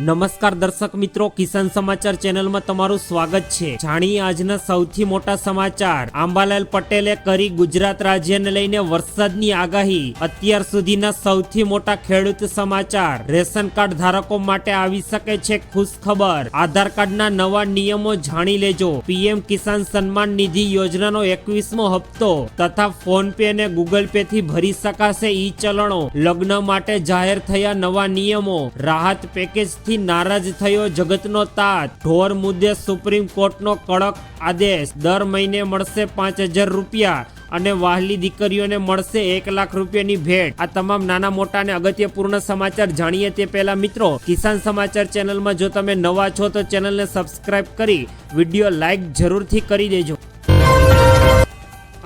નમસ્કાર દર્શક મિત્રો, કિસાન સમાચાર ચેનલમાં તમારું સ્વાગત છે. જાણીએ આજના સૌથી મોટા સમાચાર. આંબાલાલ પટેલે કરી ગુજરાત રાજ્યને લઈને વરસાદની આગાહી. અત્યાર સુધીના સૌથી મોટા ખેડૂત સમાચાર. રેશન કાર્ડ ધારકો માટે આવી શકે છે ખુશ ખબર આધાર કાર્ડના નવા નિયમો જાણી લેજો. પીએમ કિસાન સન્માન નિધિ યોજનાનો એકવીસમો હપ્તો તથા ફોન પે અને ગૂગલ પે થી ભરી શકાશે ઈ ચલણો. લગ્ન માટે જાહેર થયા નવા નિયમો. રાહત પેકેજ થી નારાજ થયો જગતનો તાત ઢોર મુદ્દે સુપ્રીમ કોર્ટનો કડક આદેશ. દર મહિને મળશે પાંચ હજાર રૂપિયા અને વાહલી દીકરીઓને મળશે એક લાખ રૂપિયાની ભેટ. આ તમામ નાના મોટા અને અગત્યપૂર્ણ સમાચાર જાણીએ તે પહેલા મિત્રો, કિસાન સમાચાર ચેનલમાં જો તમે નવા છો તો ચેનલને સબસ્ક્રાઇબ કરી, વીડિયો લાઈક જરૂરથી કરી દેજો.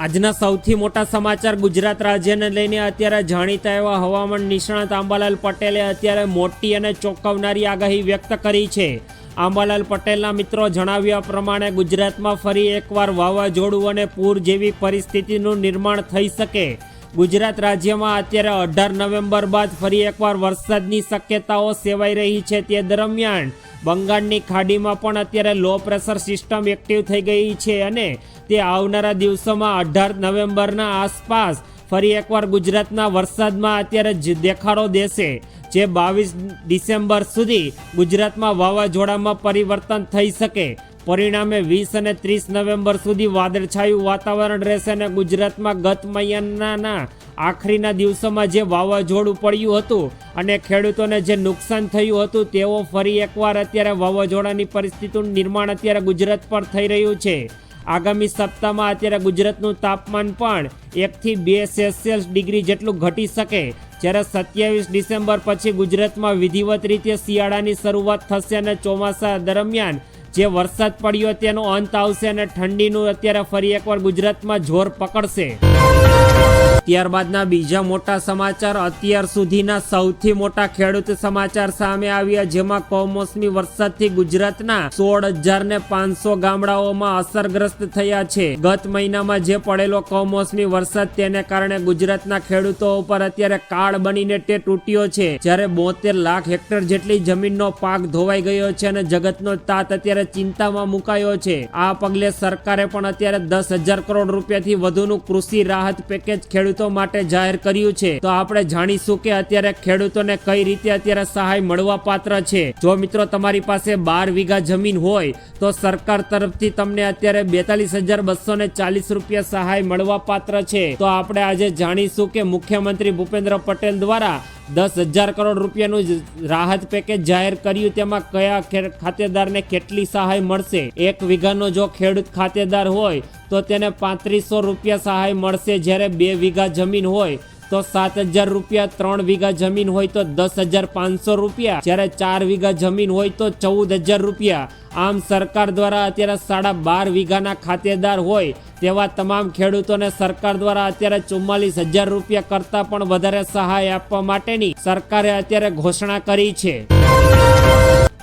આજના સૌથી મોટા સમાચાર ગુજરાત રાજ્યને લઈને અત્યારે જાણીતા એવા હવામાન નિષ્ણાત આંબાલાલ પટેલે અત્યારે મોટી અને ચોંકાવનારી આગાહી વ્યક્ત કરી છે. આંબાલાલ પટેલના મિત્રો જણાવ્યા પ્રમાણે ગુજરાતમાં ફરી એકવાર વાવાઝોડું અને પૂર જેવી પરિસ્થિતિનું નિર્માણ થઈ શકે. ગુજરાત રાજ્યમાં અત્યારે અઢાર નવેમ્બર બાદ ફરી એકવાર વરસાદની શક્યતાઓ સેવાઈ રહી છે તે દરમિયાન બંગાળની ખાડીમાં પણ અત્યારે લો પ્રેશર સિસ્ટમ એક્ટિવ થઈ ગઈ છે અને તે આવનારા દિવસોમાં અઢાર નવેમ્બરના આસપાસ ફરી એકવાર ગુજરાતના વરસાદમાં અત્યારે દેખાડો દેશે, જે બાવીસ ડિસેમ્બર સુધી ગુજરાતમાં વાવાઝોડામાં પરિવર્તન થઈ શકે. પરિણામે વીસ અને ત્રીસ નવેમ્બર સુધી વાદળછાયું વાતાવરણ રહેશે અને ગુજરાતમાં ગત મહિનાના આખરીના દિવસોમાં જે વાવાઝોડું પડ્યું હતું અને ખેડૂતોને જે નુકસાન થયું હતું, તેઓ ફરી એકવાર અત્યારે વાવાઝોડાની પરિસ્થિતિનું નિર્માણ અત્યારે ગુજરાત પર થઈ રહ્યું છે. આગામી સપ્તાહમાં અત્યારે ગુજરાતનું તાપમાન પણ એકથી બે સેલ્સિયસ ડિગ્રી જેટલું ઘટી શકે. જ્યારે સત્યાવીસ ડિસેમ્બર પછી ગુજરાતમાં વિધિવત રીતે શિયાળાની શરૂઆત થશે અને ચોમાસા દરમિયાન જે વરસાદ પડ્યો તેનો અંત આવશે અને ઠંડીનું અત્યારે ફરી એકવાર ગુજરાતમાં જોર પકડશે. ત્યારબાદના બીજા મોટા સમાચાર અત્યાર સુધીના સૌથી મોટા ખેડૂત સમાચાર સામે આવ્યા, જેમાં કમોસમી વરસાદથી ગુજરાતના સોળ હજાર ને પાંચસો ગામડાઓમાં અસરગ્રસ્ત થયા છે. ગત મહિનામાં જે પડેલો કમોસમી વરસાદ તેને કારણે ગુજરાતના ખેડૂતો ઉપર અત્યારે કાળ બનીને તે તૂટ્યો છે. જ્યારે બોતેર લાખ હેક્ટર જેટલી જમીનનો પાક ધોવાઈ ગયો છે અને જગતનો તાત અત્યારે ચિંતામાં મુકાયો છે. આ પગલે સરકારે પણ અત્યારે દસ હજાર કરોડ રૂપિયાથી વધુનું કૃષિ રાહત પેકેજ ખેડૂતો માટે જાહેર કર્યું છે. તો આપણે જાણીશું કે અત્યારે ખેડૂતોને કઈ રીતે અત્યારે સહાય મળવા પાત્ર છે. જો મિત્રો તમારી પાસે બાર વીઘા જમીન હોય, તો સરકાર તરફથી તમને અત્યારે બેતાલીસ હજાર બસો ને ચાલીસ રૂપિયા સહાય મળવા પાત્ર છે. તો આપણે આજે જાણીશું કે મુખ્યમંત્રી ભૂપેન્દ્ર પટેલ દ્વારા દસ હજાર કરોડ રૂપિયાનું રાહત પેકેજ જાહેર કર્યું. તેમાં કયા ખાતેદારને કેટલી સહાય મળશે? એક વીઘાનો જો ખેડૂત ખાતેદાર હોય તો તેને પાંત્રીસો રૂપિયા સહાય મળશે. જ્યારે બે વીઘા જમીન હોય તો સાત હજાર રૂપિયા, ત્રણ વીઘા જમીન હોય તો દસ હજાર પાંચસો રૂપિયા. જ્યારે ચાર વીઘા જમીન હોય તો ચૌદ હજાર રૂપિયા. આમ સરકાર દ્વારા અત્યારે સાડા બાર વીઘાના ખાતેદાર હોય તેવા તમામ ખેડૂતોને સરકાર દ્વારા અત્યારે ચુમ્માલીસ હજાર રૂપિયા કરતાં પણ વધારે સહાય આપવા માટેની સરકારે અત્યારે ઘોષણા કરી છે.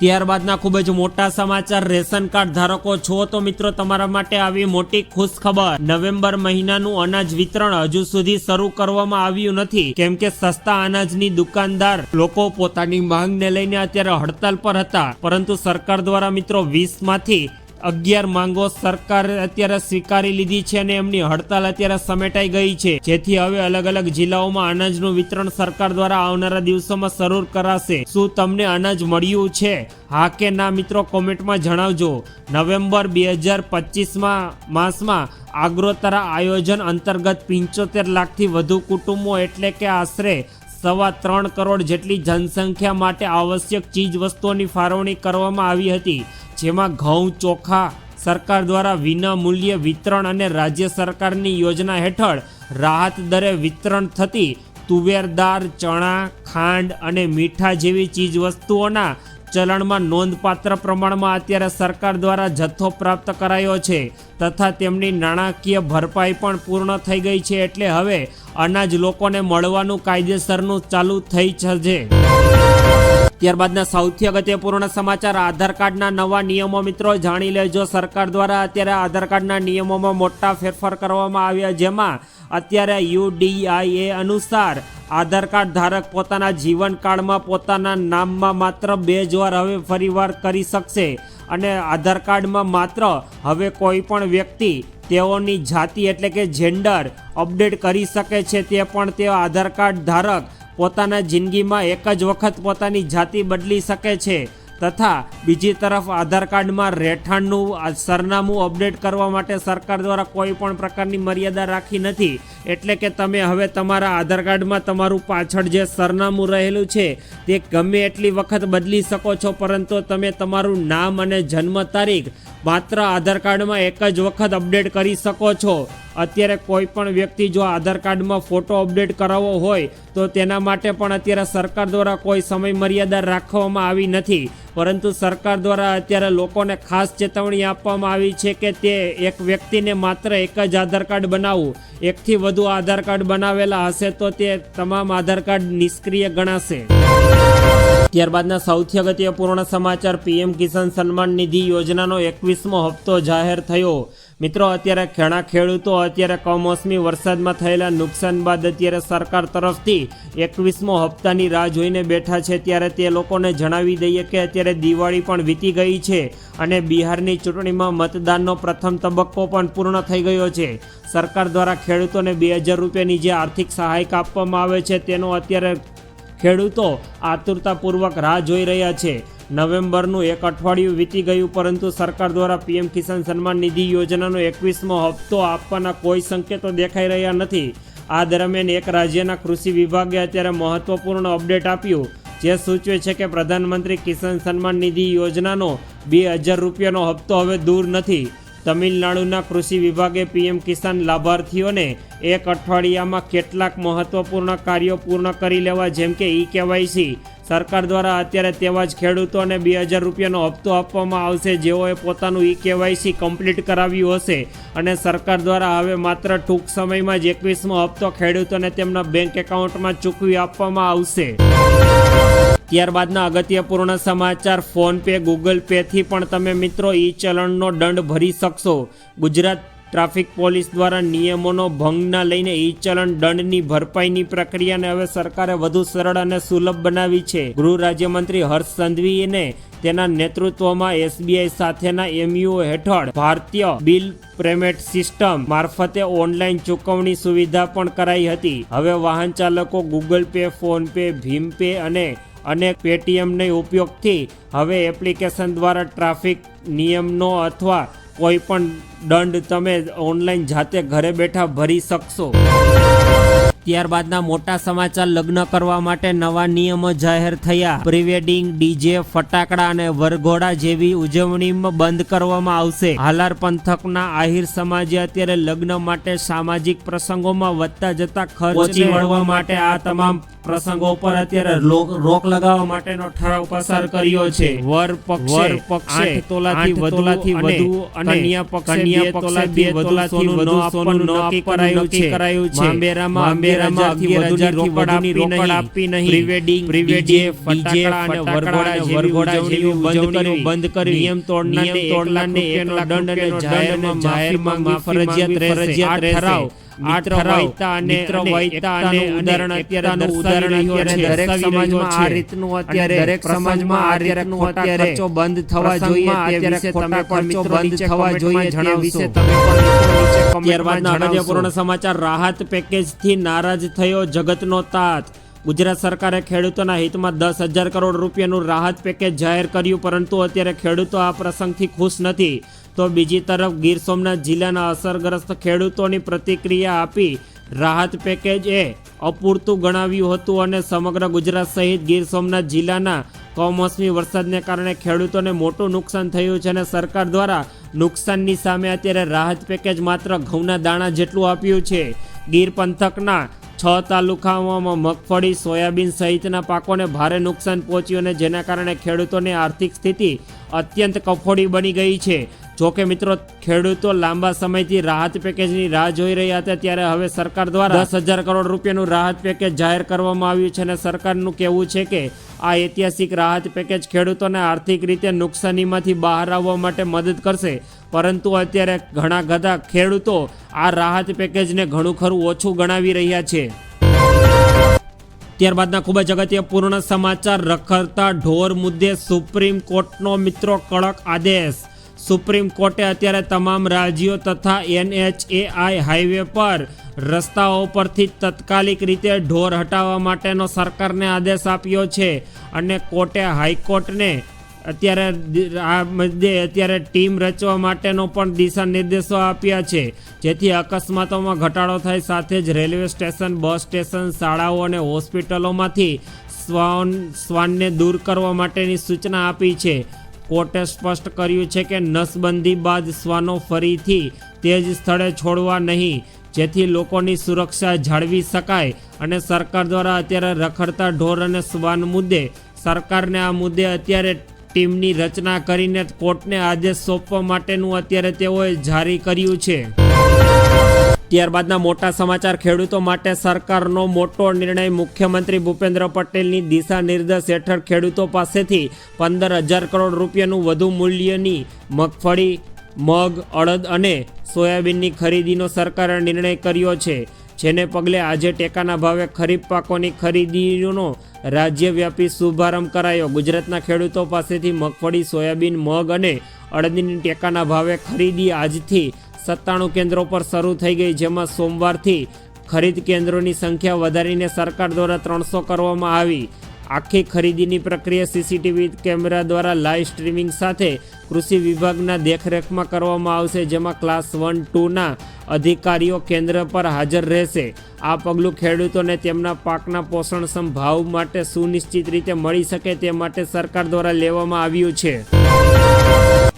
ત્યારબાદના ખૂબ જ મોટા સમાચાર. રેશન કાર્ડ ધારકો છો તો મિત્રો તમારા માટે આવી મોટી ખુશ ખબર નવેમ્બર મહિનાનું અનાજ વિતરણ હજુ સુધી શરૂ કરવામાં આવ્યું નથી. કેમ કે સસ્તા અનાજની દુકાનદાર લોકો પોતાની માંગને લઈને અત્યારે હડતાલ પર હતા. પરંતુ સરકાર દ્વારા મિત્રો વીસમાંથી અગિયાર માંગો સરકાર અત્યારે સ્વીકારી લીધી છે અને એમની હડતાલ અત્યારે સમેટાઈ ગઈ છે. જેથી હવે અલગ અલગ જિલ્લાઓમાં અનાજનું વિતરણ સરકાર દ્વારા આવનારા દિવસોમાં શરૂ કરાશે. શું તમને અનાજ મળ્યું છે? હા કે ના મિત્રો કોમેન્ટમાં જણાવજો. નવેમ્બર બે હજાર પચીસમાં માસમાં આગ્રોતરા આયોજન અંતર્ગત પંચોતેર લાખથી વધુ કુટુંબો એટલે કે આશરે સવા ત્રણ કરોડ જેટલી જનસંખ્યા માટે આવશ્યક ચીજ વસ્તુઓની ફાળવણી કરવામાં આવી હતી. જેમાં ઘઉં, ચોખા સરકાર દ્વારા વિના મૂલ્યે વિતરણ અને રાજ્ય સરકારની યોજના હેઠળ રાહત દરે વિતરણ થતી તુવેર દાળ, ચણા, ખાંડ અને મીઠા જેવી ચીજ વસ્તુઓના ચલણમાં નોંધપાત્ર પ્રમાણમાં અત્યારે સરકાર દ્વારા જથ્થો પ્રાપ્ત કરાયો છે તથા તેમની નાણાકીય ભરપાઈ પણ પૂર્ણ થઈ ગઈ છે એટલે હવે અનાજ લોકોને મળવાનું કાયદેસરનું ચાલુ થઈ છે. ત્યારબાદના સૌથી અગત્યપૂર્ણ સમાચાર આધાર કાર્ડના નવા નિયમો મિત્રો જાણી લેજો. સરકાર દ્વારા અત્યારે આધાર કાર્ડના નિયમોમાં મોટા ફેરફાર કરવામાં આવ્યા જેમાં અત્યારે યુડીઆઈએ અનુસાર આધાર કાર્ડ ધારક પોતાના જીવનકાળમાં પોતાના નામમાં માત્ર બે જ વાર હવે ફરીવાર કરી શકશે અને આધાર કાર્ડમાં માત્ર હવે કોઈ પણ વ્યક્તિ તેઓની જાતિ એટલે કે જેન્ડર અપડેટ કરી શકે છે તે પણ તેઓ આધાર કાર્ડ ધારક પોતાના જિંદગીમાં એક જ વખત પોતાની જાતિ બદલી શકે છે તથા બીજી તરફ આધાર કાર્ડમાં રહેઠાણનું સરનામું અપડેટ કરવા માટે સરકાર દ્વારા કોઈ પણ પ્રકારની મર્યાદા રાખી નથી. એટલે કે તમે હવે તમારા આધાર કાર્ડમાં તમારું પાછળ જે સરનામું રહેલું છે, તે ગમે એટલી વખત બદલી શકો છો, પરંતુ તમે તમારું નામ અને જન્મ તારીખ માત્ર આધાર કાર્ડમાં એક જ વખત અપડેટ કરી શકો છો. અત્યારે કોઈ પણ વ્યક્તિ જો આધાર કાર્ડમાં ફોટો અપડેટ કરાવવો હોય, તો તેના માટે પણ અત્યારે સરકાર દ્વારા કોઈ સમય મર્યાદા રાખવામાં આવી નથી. પરંતુ સરકાર દ્વારા અત્યારે લોકોને ખાસ ચેતવણી આપવામાં આવી છે કે તે એક વ્યક્તિને માત્ર એક જ આધાર કાર્ડ બનાવવું. એકથી વધુ આધાર કાર્ડ બનાવેલા હશે તો તે તમામ આધાર કાર્ડ નિષ્ક્રિય ગણાશે. ત્યારબાદના સૌથી અગત્યપૂર્ણ સમાચાર, પીએમ કિસાન સન્માન નિધિ યોજનાનો એકવીસમો હપ્તો જાહેર થયો. મિત્રો, અત્યારે ઘણા ખેડૂતો અત્યારે કમોસમી વરસાદમાં થયેલા નુકસાન બાદ અત્યારે સરકાર તરફથી એકવીસમો હપ્તાની રાહ જોઈને બેઠા છે. ત્યારે તે લોકોને જણાવી દઈએ કે અત્યારે દિવાળી પણ વીતી ગઈ છે અને બિહારની ચૂંટણીમાં મતદાનનો પ્રથમ તબક્કો પણ પૂર્ણ થઈ ગયો છે. સરકાર દ્વારા ખેડૂતોને બે હજાર રૂપિયાની જે આર્થિક સહાયક આપવામાં આવે છે, તેનો અત્યારે ખેડૂતો આતુરતાપૂર્વક રાહ જોઈ રહ્યા છે. નવેમ્બરનું એક અઠવાડિયું વીતી ગયું, પરંતુ સરકાર દ્વારા પીએમ કિસાન સન્માન નિધિ યોજનાનો એકવીસમો હપ્તો આપવાના કોઈ સંકેતો દેખાઈ રહ્યા નથી. આ દરમિયાન એક રાજ્યના કૃષિ વિભાગે અત્યારે મહત્વપૂર્ણ અપડેટ આપ્યું, જે સૂચવે છે કે પ્રધાનમંત્રી કિસાન સન્માન નિધિ યોજનાનો બે હજાર રૂપિયાનો હપ્તો હવે દૂર નથી. તમિલનાડુના કૃષિ વિભાગે પીએમ કિસાન લાભાર્થીઓને એક અઠવાડિયામાં કેટલાક મહત્વપૂર્ણ કાર્યો પૂર્ણ કરી લેવા જેમ કે ઈ કેવાયસી સરકાર દ્વારા અત્યારે તેવા જ ખેડૂતોને બે હજાર રૂપિયાનો હપ્તો આપવામાં આવશે. જેઓએ પોતાનું ઈ કેવાયસી કમ્પ્લીટ કરાવ્યું હશે અને સરકાર દ્વારા હવે માત્ર ટૂંક સમયમાં જ એકવીસમો હપ્તો ખેડૂતોને તેમના બેંક એકાઉન્ટમાં ચૂકવી આપવામાં આવશે. ત્યારબાદના અગત્યપૂર્ણ સમાચાર ફોન પે, ગૂગલ પેથી પણ તમે મિત્રો ઈ ચલણનો દંડ ભરી શકશો. ગુજરાત ટ્રાફિક પોલીસ દ્વારા નિયમોનો ભંગના લઈને ઈ ચલણ દંડની ભરપાઈની પ્રક્રિયાને હવે સરકારે વધુ સરળ અને સુલભ બનાવી છે. ગૃહ રાજ્યમંત્રી હર્ષ સંઘવીને તેના નેતૃત્વમાં એસબીઆઈ સાથેના એમયુ હેઠળ ભારતીય બિલ પેમેન્ટ સિસ્ટમ મારફતે ઓનલાઈન ચૂકવણી સુવિધા પણ કરાઈ હતી. હવે વાહન ચાલકો ગૂગલ પે, ફોન પે, ભીમ પે અને અનેક પેટીએમને ઉપયોગથી હવે એપ્લિકેશન દ્વારા ટ્રાફિક નિયમનો અથવા કોઈ પણ દંડ તમે ઓનલાઈન જાતે ઘરે બેઠા ભરી શકશો. ત્યારબાદના મોટા સમાચાર લગ્ન કરવા માટે નવા નિયમો જાહેર થયા. પ્રિવેડિંગ ડીજે ફટાકડા અને વરઘોડા જેવી ઉજવણીમાં બંધ કરવામાં આવશે. હાલાર પંથકના આહિર સમાજે અત્યારે લગ્ન માટે સામાજિક પ્રસંગોમાં વધતા જતા ખર્ચ વળવા માટે આ તમામ પ્રસંગો પર અત્યારે રોક લગાવવા માટેનો ઠરાવ પસાર કર્યો છે. વર પક્ષે પક્ષે તોલાથી તોલાથી અને વધુ અને કન્યા પક્ષે કન્યા બે તોલાથી બે વધુ સોનું ન આપવાનું નક્કી કરાયું છે કરાયું છે. માંબેરામાં અગિયાર હજારથી અગિયાર વધુની રોકડ વધુની નહીં આપી પ્રીવેડિંગ નહીં. પ્રીવેડિંગ ડીજે, ફટાકડા અને વરઘોડા વરઘોડા જેવી બંધ કરવી બંધ કરવી. નિયમ તોડનારને દંડ અને જાહેરમાં ફરજિયાત માફી રહેશે ફરજિયાત રહેશે. આ ઠરાવ વૈતા અને મિત્ર અને વૈતા અને એકતાનું ઉદાહરણ અને અત્યારે એકતાનું દર્શાવી ઉદાહરણ રહ્યો છે. અત્યારે દરેક દર્શાવી રહ્યો સમાજમાં આ છે. રીતનું અને અત્યારે દરેક પ્રસંગમાં સમાજમાં આ આ રીતનું રીતનું અત્યારે ખર્ચો બંધ થવા જોઈએ પ્રસંગમાં તે અત્યારે વિશે ખોટા તમે પણ ખર્ચો મિત્રો બંધ નીચે થવા કમેન્ટમાં જોઈએ તે જણાવશો. વિશે તમે પણ મિત્રો નીચે કમેન્ટમાં ત્યારબાદના જણાવશો. અગત્યપૂર્ણ સમાચાર રાહત પેકેજથી નારાજ થયો જગતનો તાત ગુજરાત સરકારે ખેડૂતોના હિતમાં દસ હજાર કરોડ રૂપિયાનું રાહત પેકેજ જાહેર કર્યું, પરંતુ અત્યારે ખેડૂતો આ પ્રસંગથી ખુશ નથી. તો બીજી તરફ ગીર સોમનાથ જિલ્લાના અસરગ્રસ્ત ખેડૂતોની પ્રતિક્રિયા આપી રાહત પેકેજ એ અપૂરતું ગણાવ્યું હતું અને સમગ્ર ગુજરાત સહિત ગીર સોમનાથ જિલ્લાના કમોસમી વરસાદને કારણે ખેડૂતોને મોટું નુકસાન થયું છે અને સરકાર દ્વારા નુકસાનની સામે અત્યારે રાહત પેકેજ માત્ર ઘઉંના દાણા જેટલું આપ્યું છે. ગીર પંથકના છ તાલુકાઓમાં મગફળી, સોયાબીન સહિતના પાકોને ભારે નુકસાન પહોંચ્યું અને જેના કારણે ખેડૂતોની આર્થિક સ્થિતિ અત્યંત કફોડી બની ગઈ છે. જોકે મિત્રો, ખેડૂતો લાંબા સમયથી રાહત પેકેજની રાહ જોઈ રહ્યા હતા, ત્યારે હવે સરકાર દ્વારા દસ હજાર કરોડ રૂપિયાનું રાહત પેકેજ જાહેર કરવામાં આવ્યું છે અને સરકારનું કહેવું છે કે આ ઐતિહાસિક રાહત પેકેજ ખેડૂતોને આર્થિક રીતે નુકસાનીમાંથી બહાર આવવા માટે મદદ કરશે. પરંતુ અત્યારે ઘણા બધા ખેડૂતો આ રાહત પેકેજને ઘણું ખરું ઓછું ગણાવી રહ્યા છે. ત્યારબાદના ખૂબ જ અગત્યપૂર્ણ સમાચાર, રખડતા ઢોર મુદ્દે સુપ્રીમ કોર્ટનો મિત્રો કડક આદેશ. સુપ્રીમ કોર્ટે અત્યારે તમામ રાજ્યો તથા એનએચએઆઈ હાઈવે પર રસ્તાઓ પરથી તાત્કાલિક રીતે ઢોર હટાવવા માટેનો સરકારને આદેશ આપ્યો છે અને કોર્ટે હાઈકોર્ટને અત્યારે આ મુદ્દે અત્યારે ટીમ રચવા માટેનો પણ દિશા નિર્દેશો આપ્યા છે. જેથી અકસ્માતોમાં ઘટાડો થાય સાથે જ રેલવે સ્ટેશન, બસ સ્ટેશન, શાળાઓ અને હોસ્પિટલોમાંથી શ્વાન શ્વાનને દૂર કરવા માટેની સૂચના આપી છે. કોર્ટે સ્પષ્ટ કર્યું છે કે નસબંધી બાદ શ્વાનો ફરીથી તે જ સ્થળે છોડવા નહીં, જેથી લોકોની સુરક્ષા જાળવી શકાય અને સરકાર દ્વારા અત્યારે રખડતા ઢોર અને શ્વાન મુદ્દે સરકારને આ મુદ્દે અત્યારે ટીમની રચના કરીને કોર્ટને આદેશ સોંપવા માટેનું અત્યારે તેઓએ જારી કર્યું છે. ત્યારબાદના મોટા સમાચાર ખેડૂતો માટે સરકારનો મોટો નિર્ણય મુખ્યમંત્રી ભૂપેન્દ્ર પટેલની દિશા નિર્દેશ હેઠળ ખેડૂતો પાસેથી પંદર હજાર કરોડ રૂપિયાનું વધુ મૂલ્યની મગફળી, મગ, અડદ અને સોયાબીનની ખરીદીનો સરકારે નિર્ણય કર્યો છે. જેને પગલે આજે ટેકાના ભાવે ખરીફ પાકોની ખરીદીનો રાજ્યવ્યાપી શુભારંભ કરાયો. ગુજરાતના ખેડૂતો પાસેથી મગફળી, સોયાબીન, મગ અને અડદની ટેકાના ભાવે ખરીદી આજથી સત્તાણું કેન્દ્રો પર શરૂ થઈ ગઈ, જેમાં સોમવારથી ખરીદ કેન્દ્રોની સંખ્યા વધારીને સરકાર દ્વારા ત્રણસો કરવામાં આવી. આખી ખરીદીની પ્રક્રિયા સીસીટીવી કેમેરા દ્વારા લાઈવ સ્ટ્રીમિંગ સાથે કૃષિ વિભાગના દેખરેખમાં કરવામાં આવશે, જેમાં ક્લાસ વન, ટુના અધિકારીઓ કેન્દ્ર પર હાજર રહેશે. આ પગલું ખેડૂતોને તેમના પાકના પોષણક્ષમ ભાવ માટે સુનિશ્ચિત રીતે મળી શકે તે માટે સરકાર દ્વારા લેવામાં આવ્યું છે.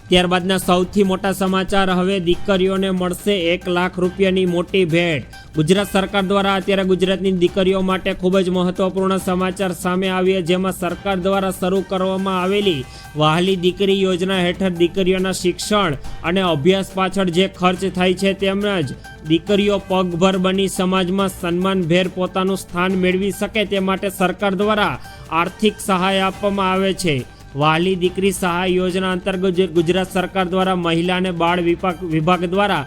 ત્યારબાદના સૌથી મોટા સમાચાર હવે દીકરીઓને મળશે એક લાખ રૂપિયાની મોટી ભેટ. ગુજરાત સરકાર દ્વારા અત્યારે ગુજરાતની દીકરીઓ માટે ખૂબ જ મહત્વપૂર્ણ સમાચાર સામે આવ્યા, જેમાં સરકાર દ્વારા શરૂ કરવામાં આવેલી વહાલી દીકરી યોજના હેઠળ દીકરીઓના શિક્ષણ અને અભ્યાસ પાછળ જે ખર્ચ થાય છે તેમજ દીકરીઓ પગભર બની સમાજમાં સન્માનભેર પોતાનું સ્થાન મેળવી શકે તે માટે સરકાર દ્વારા આર્થિક સહાય આપવામાં આવે છે. વાલી દીકરી સહાય યોજના અંતર્ગત ગુજરાત સરકાર દ્વારા મહિલા અને બાળ વિભાગ દ્વારા